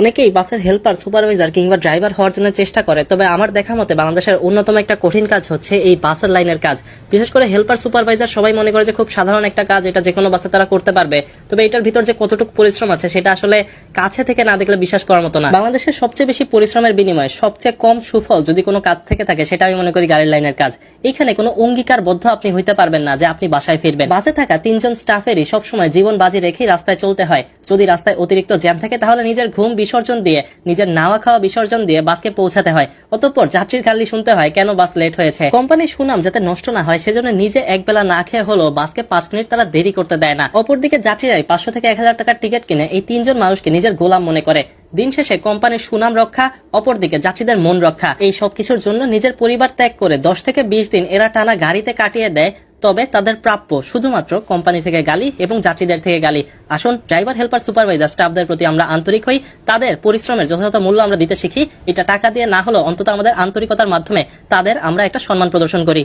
অনেকেই বাসের helper supervisor কিংবা ড্রাইভার হওয়ার জন্য চেষ্টা করে, তবে আমার দেখা মতে বাংলাদেশের অন্যতম একটা কঠিন কাজ হচ্ছে এই বাসের লাইনের কাজ। বিশেষ করে হেল্পার সুপারভাইজার সবাই মনে করে যে খুব সাধারণ একটা কাজ, এটা যে কোনো বাসে তারা করতে পারবে। তবে এটার ভিতর যে কতটুকু পরিশ্রম আছে, সেটা আসলে কাছে থেকে না দেখলে বিশ্বাস করার মতো না। বাংলাদেশের সবচেয়ে বেশি পরিশ্রমের বিনিময়ে সবচেয়ে কম সুফল যদি কোনো কাজ থেকে থাকে, সেটা আমি মনে করি গাড়ির লাইনের কাজ। এখানে কোনো অঙ্গীকারবদ্ধ আপনি হইতে পারবেন না যে আপনি বাসায় ফিরবেন। বাসে থাকা তিনজন স্টাফেরই সবসময় জীবন বাজি রেখেই রাস্তায় চলতে হয়। যদি রাস্তায় অতিরিক্ত জ্যাম থাকে, তাহলে নিজের ঘুম বিসর্জন দিয়ে, নিজের নাওয়া খাওয়া বিসর্জন দিয়ে বাসকে পৌঁছাতে হয়। অতঃপর যাত্রীর খালি শুনতে হয় কেন বাস লেট হয়েছে। কোম্পানির সুনাম যাতে নষ্ট না হয়, সেজন্য নিজে একবেলা না খেয়ে হলো বাসকে পাঁচ মিনিট তারা দেরি করতে দেয় না। অপরদিকে যাত্রীরাই পাঁচশো থেকে এক হাজার টাকার টিকিট কিনে এই তিনজন মানুষকে নিজের গোলাম মনে করে। দিন শেষে কোম্পানির সুনাম রক্ষা, অপরদিকে যাত্রীদের মন রক্ষা। এই সব কিছুর জন্য নিজের পরিবার ত্যাগ করে দশ থেকে বিশ দিন এরা টানা গাড়িতে কাটিয়ে দেয় তবে তাদের প্রাপ্য শুধুমাত্র কোম্পানি থেকে গালি এবং যাত্রীদের থেকে গালি। আসুন, ড্রাইভার, হেল্পার, সুপারভাইজার, স্টাফদের প্রতি আমরা আন্তরিক হই। তাদের পরিশ্রমের যথাযথ মূল্য আমরা দিতে শিখি। এটা টাকা দিয়ে না হলেও অন্তত আমাদের আন্তরিকতার মাধ্যমে তাদের আমরা একটা সম্মান প্রদর্শন করি।